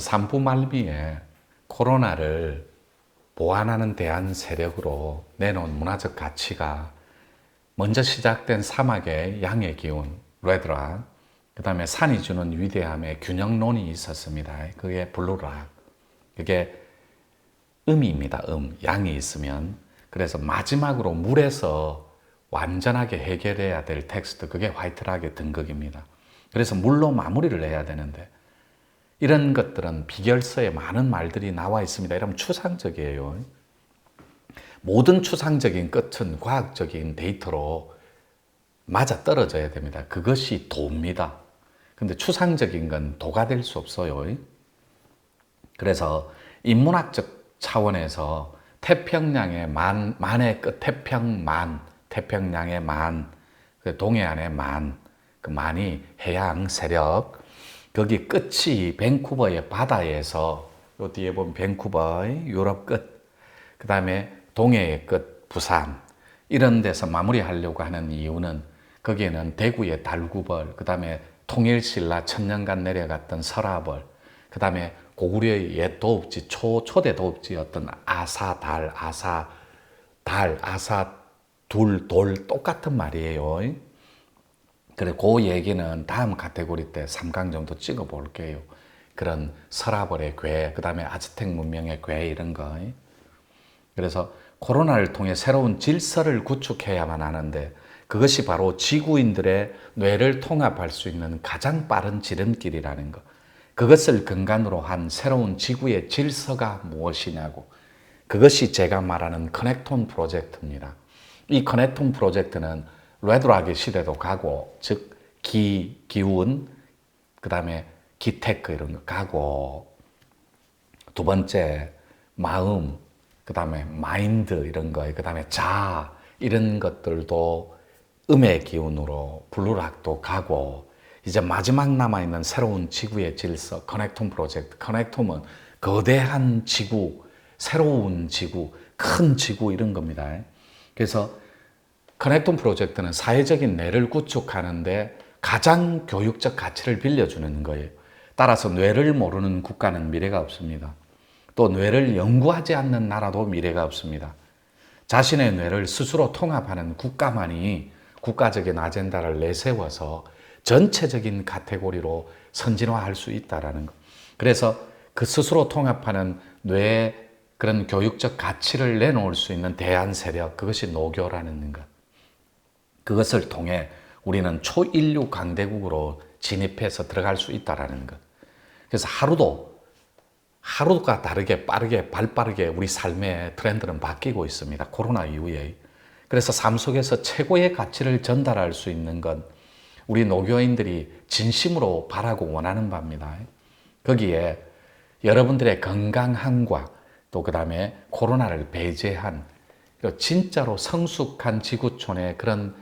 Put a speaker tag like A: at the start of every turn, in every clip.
A: 3부 말미에 코로나를 보완하는 대한 세력으로 내놓은 문화적 가치가 먼저 시작된 사막의 양의 기운, 레드락, 그 다음에 산이 주는 위대함의 균형론이 있었습니다. 그게 블루락. 그게 음입니다. 음. 양이 있으면. 그래서 마지막으로 물에서 완전하게 해결해야 될 텍스트, 그게 화이트락의 등극입니다. 그래서 물로 마무리를 해야 되는데, 이런 것들은 비결서에 많은 말들이 나와 있습니다. 이러면 추상적이에요. 모든 추상적인 끝은 과학적인 데이터로 맞아 떨어져야 됩니다. 그것이 도입니다. 근데 추상적인 건 도가 될 수 없어요. 그래서 인문학적 차원에서 태평양의 만, 만의 끝, 태평만, 태평양의 만, 그 동해안의 만, 그 만이 해양 세력, 거기 끝이 밴쿠버의 바다에서 요 뒤에 보면 밴쿠버의 유럽 끝, 그 다음에 동해의 끝 부산 이런 데서 마무리하려고 하는 이유는 거기에는 대구의 달구벌, 그 다음에 통일신라 천년간 내려갔던 설화벌, 그 다음에 고구려의 옛 도읍지, 초, 초대 도읍지였던 아사 달, 아사 달, 아사 둘, 돌 똑같은 말이에요. 그래, 그 얘기는 다음 카테고리 때 3강 정도 찍어 볼게요. 그런 서라벌의 괴, 그 다음에 아즈텍 문명의 괴, 이런 거. 그래서 코로나를 통해 새로운 질서를 구축해야만 하는데 그것이 바로 지구인들의 뇌를 통합할 수 있는 가장 빠른 지름길이라는 것. 그것을 근간으로 한 새로운 지구의 질서가 무엇이냐고. 그것이 제가 말하는 커넥톤 프로젝트입니다. 이 커넥톤 프로젝트는 레드락의 시대도 가고, 즉, 기, 기운, 그 다음에 기테크 이런 거 가고, 두 번째, 마음, 그 다음에 마인드 이런 거, 그 다음에 자, 이런 것들도 음의 기운으로 블루락도 가고, 이제 마지막 남아있는 새로운 지구의 질서, 커넥톰 프로젝트. 커넥톰은 거대한 지구, 새로운 지구, 큰 지구 이런 겁니다. 그래서 커넥톰 프로젝트는 사회적인 뇌를 구축하는데 가장 교육적 가치를 빌려주는 거예요. 따라서 뇌를 모르는 국가는 미래가 없습니다. 또 뇌를 연구하지 않는 나라도 미래가 없습니다. 자신의 뇌를 스스로 통합하는 국가만이 국가적인 아젠다를 내세워서 전체적인 카테고리로 선진화할 수 있다라는 것. 그래서 그 스스로 통합하는 뇌의 그런 교육적 가치를 내놓을 수 있는 대안 세력, 그것이 노교라는 것. 그것을 통해 우리는 초인류 강대국으로 진입해서 들어갈 수 있다라는 것. 그래서 하루도 하루가 다르게 빠르게 발빠르게 우리 삶의 트렌드는 바뀌고 있습니다. 코로나 이후에. 그래서 삶 속에서 최고의 가치를 전달할 수 있는 건 우리 노교인들이 진심으로 바라고 원하는 바입니다. 거기에 여러분들의 건강함과 또 그 다음에 코로나를 배제한 진짜로 성숙한 지구촌의 그런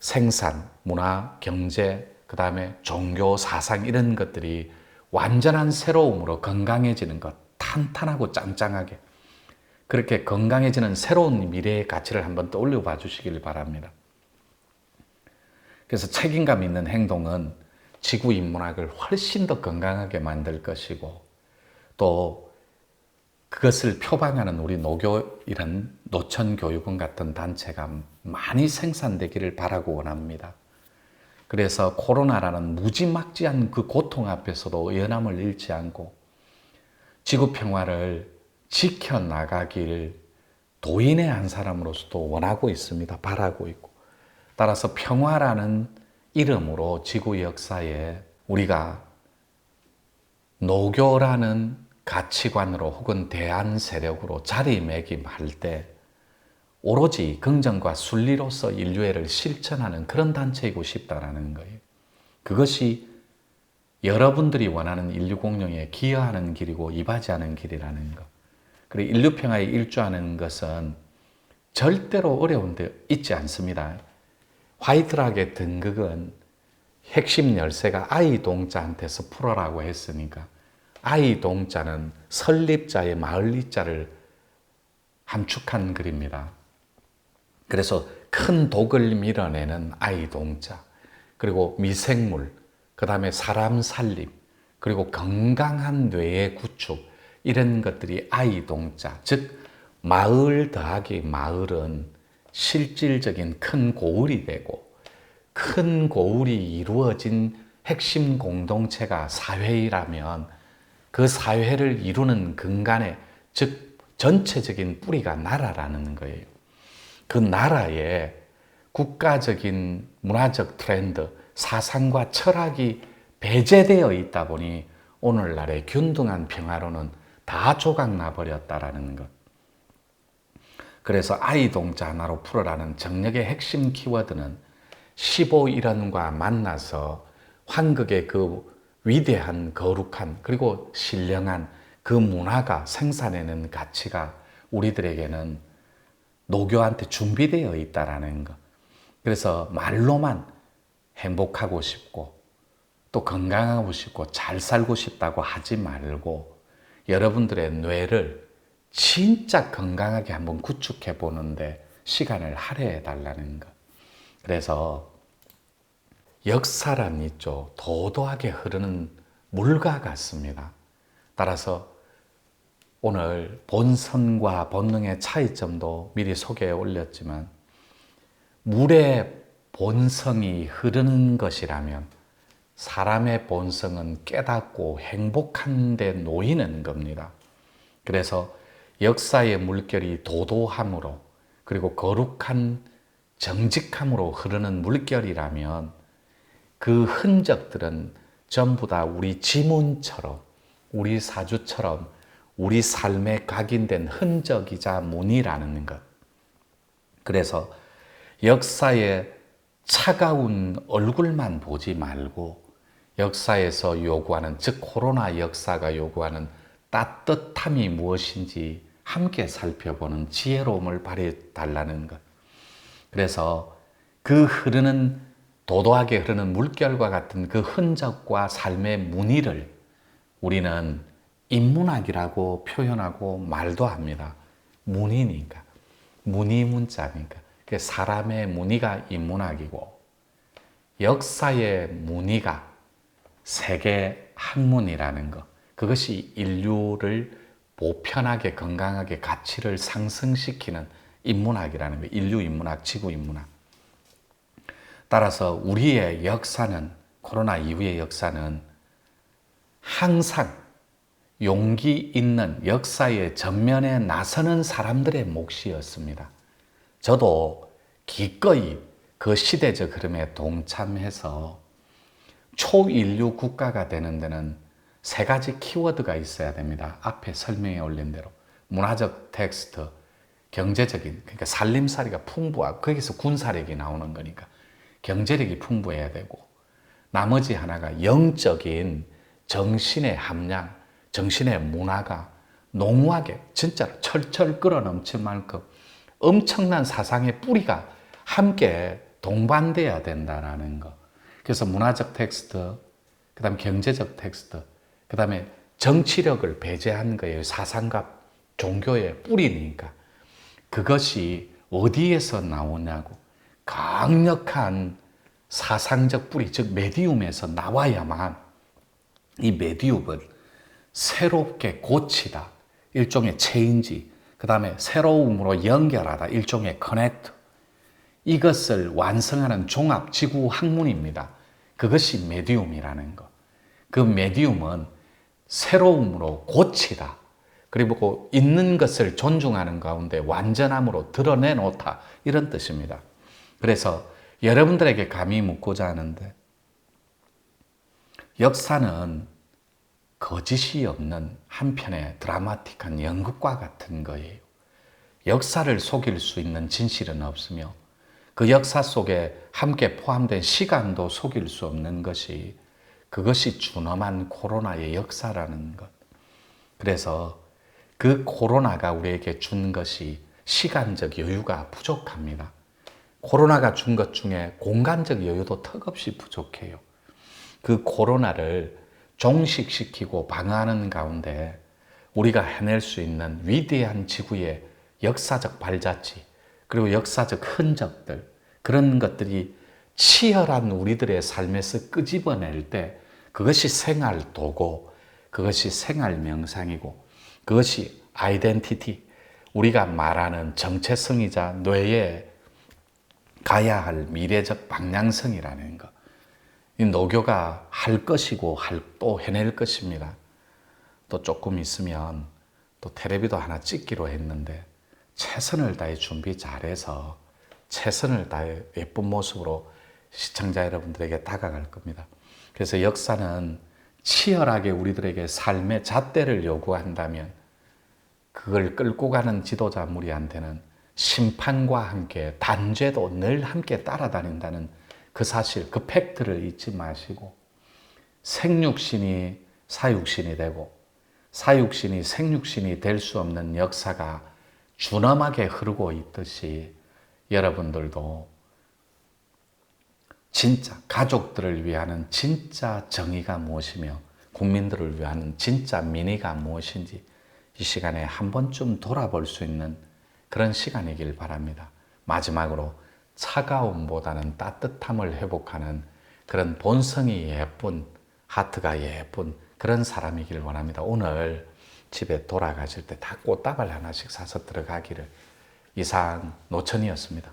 A: 생산, 문화, 경제, 그 다음에 종교, 사상 이런 것들이 완전한 새로움으로 건강해지는 것, 탄탄하고 짱짱하게 그렇게 건강해지는 새로운 미래의 가치를 한번 떠올려 봐 주시길 바랍니다. 그래서 책임감 있는 행동은 지구 인문학을 훨씬 더 건강하게 만들 것이고 또 그것을 표방하는 우리 노교 이런 노천 교육원 같은 단체가 많이 생산되기를 바라고 원합니다. 그래서 코로나라는 무지막지한 그 고통 앞에서도 연함을 잃지 않고 지구 평화를 지켜나가길 도인의 한 사람으로서도 원하고 있습니다. 바라고 있고. 따라서 평화라는 이름으로 지구 역사에 우리가 노교라는 가치관으로 혹은 대안 세력으로 자리매김할 때 오로지 긍정과 순리로서 인류애를 실천하는 그런 단체이고 싶다라는 거예요. 그것이 여러분들이 원하는 인류 공룡에 기여하는 길이고 이바지하는 길이라는 것. 그리고 인류 평화에 일조하는 것은 절대로 어려운 데 있지 않습니다. 화이트락의 등극은 핵심 열쇠가 아이 동자한테서 풀어라고 했으니까 아이 동자는 설립자의 마을리자를 함축한 글입니다. 그래서 큰 독을 밀어내는 아이 동자, 그리고 미생물, 그 다음에 사람 살림, 그리고 건강한 뇌의 구축 이런 것들이 아이 동자 즉 마을 더하기 마을은 실질적인 큰 고을이 되고 큰 고을이 이루어진 핵심 공동체가 사회이라면 그 사회를 이루는 근간에 즉 전체적인 뿌리가 나라라는 거예요. 그 나라에 국가적인 문화적 트렌드, 사상과 철학이 배제되어 있다 보니 오늘날의 균등한 평화로는 다 조각나 버렸다라는 것. 그래서 아이 동자 하나로 풀어라는 정력의 핵심 키워드는 15일원과 만나서 환극의 그 위대한 거룩한 그리고 신령한 그 문화가 생산해낸 가치가 우리들에게는 노교한테 준비되어 있다라는 것. 그래서 말로만 행복하고 싶고 또 건강하고 싶고 잘 살고 싶다고 하지 말고 여러분들의 뇌를 진짜 건강하게 한번 구축해 보는데 시간을 할애해 달라는 것. 그래서 역사란 있죠. 도도하게 흐르는 물과 같습니다. 따라서 오늘 본성과 본능의 차이점도 미리 소개해 올렸지만 물의 본성이 흐르는 것이라면 사람의 본성은 깨닫고 행복한 데 놓이는 겁니다. 그래서 역사의 물결이 도도함으로 그리고 거룩한 정직함으로 흐르는 물결이라면 그 흔적들은 전부 다 우리 지문처럼 우리 사주처럼 우리 삶에 각인된 흔적이자 문이라는 것. 그래서 역사의 차가운 얼굴만 보지 말고 역사에서 요구하는 즉 코로나 역사가 요구하는 따뜻함이 무엇인지 함께 살펴보는 지혜로움을 발휘해 달라는 것. 그래서 그 흐르는 도도하게 흐르는 물결과 같은 그 흔적과 삶의 무늬를 우리는 인문학이라고 표현하고 말도 합니다. 무늬니까. 무늬 문자니까. 그 사람의 무늬가 인문학이고 역사의 무늬가 세계 학문이라는 것. 그것이 인류를 보편하게 건강하게 가치를 상승시키는 인문학이라는 거. 인류 인문학, 지구 인문학. 따라서 우리의 역사는 코로나 이후의 역사는 항상 용기 있는 역사의 전면에 나서는 사람들의 몫이었습니다. 저도 기꺼이 그 시대적 흐름에 동참해서 초인류 국가가 되는 데는 세 가지 키워드가 있어야 됩니다. 앞에 설명해 올린 대로. 문화적 텍스트, 경제적인, 그러니까 살림살이가 풍부하고, 거기서 군사력이 나오는 거니까 경제력이 풍부해야 되고, 나머지 하나가 영적인 정신의 함량, 정신의 문화가 농후하게, 진짜로 철철 끌어 넘칠 만큼 엄청난 사상의 뿌리가 함께 동반돼야 된다라는 거. 그래서 문화적 텍스트, 그 다음 경제적 텍스트, 그 다음에 정치력을 배제한 거예요. 사상과 종교의 뿌리니까. 그것이 어디에서 나오냐고. 강력한 사상적 뿌리, 즉, 메디움에서 나와야만 이 메디움을 새롭게 고치다. 일종의 체인지. 그 다음에 새로움으로 연결하다. 일종의 커넥트. 이것을 완성하는 종합 지구 학문입니다. 그것이 메디움이라는 것. 그 메디움은 새로움으로 고치다. 그리고 있는 것을 존중하는 가운데 완전함으로 드러내놓다. 이런 뜻입니다. 그래서 여러분들에게 감히 묻고자 하는데, 역사는 거짓이 없는 한편의 드라마틱한 연극과 같은 거예요. 역사를 속일 수 있는 진실은 없으며, 그 역사 속에 함께 포함된 시간도 속일 수 없는 것이 그것이 준엄한 코로나의 역사라는 것. 그래서 그 코로나가 우리에게 준 것이 시간적 여유가 부족합니다. 코로나가 준 것 중에 공간적 여유도 턱없이 부족해요. 그 코로나를 종식시키고 방어하는 가운데 우리가 해낼 수 있는 위대한 지구의 역사적 발자취, 그리고 역사적 흔적들, 그런 것들이 치열한 우리들의 삶에서 끄집어낼 때 그것이 생활 도고, 그것이 생활 명상이고, 그것이 아이덴티티, 우리가 말하는 정체성이자 뇌에 가야 할 미래적 방향성이라는 것. 이 노교가 할 것이고 할 또 해낼 것입니다. 또 조금 있으면 또 텔레비도 하나 찍기로 했는데 최선을 다해 준비 잘해서 최선을 다해 예쁜 모습으로 시청자 여러분들에게 다가갈 겁니다. 그래서 역사는 치열하게 우리들에게 삶의 잣대를 요구한다면 그걸 끌고 가는 지도자 무리한테는 심판과 함께 단죄도 늘 함께 따라다닌다는 그 사실, 그 팩트를 잊지 마시고 생육신이 사육신이 되고 사육신이 생육신이 될 수 없는 역사가 준엄하게 흐르고 있듯이 여러분들도 진짜 가족들을 위하는 진짜 정의가 무엇이며 국민들을 위하는 진짜 민의가 무엇인지 이 시간에 한 번쯤 돌아볼 수 있는 그런 시간이길 바랍니다. 마지막으로 차가움보다는 따뜻함을 회복하는 그런 본성이 예쁜 하트가 예쁜 그런 사람이길 원합니다. 오늘 집에 돌아가실 때 다 꽃다발 하나씩 사서 들어가기를 이상 노천이었습니다.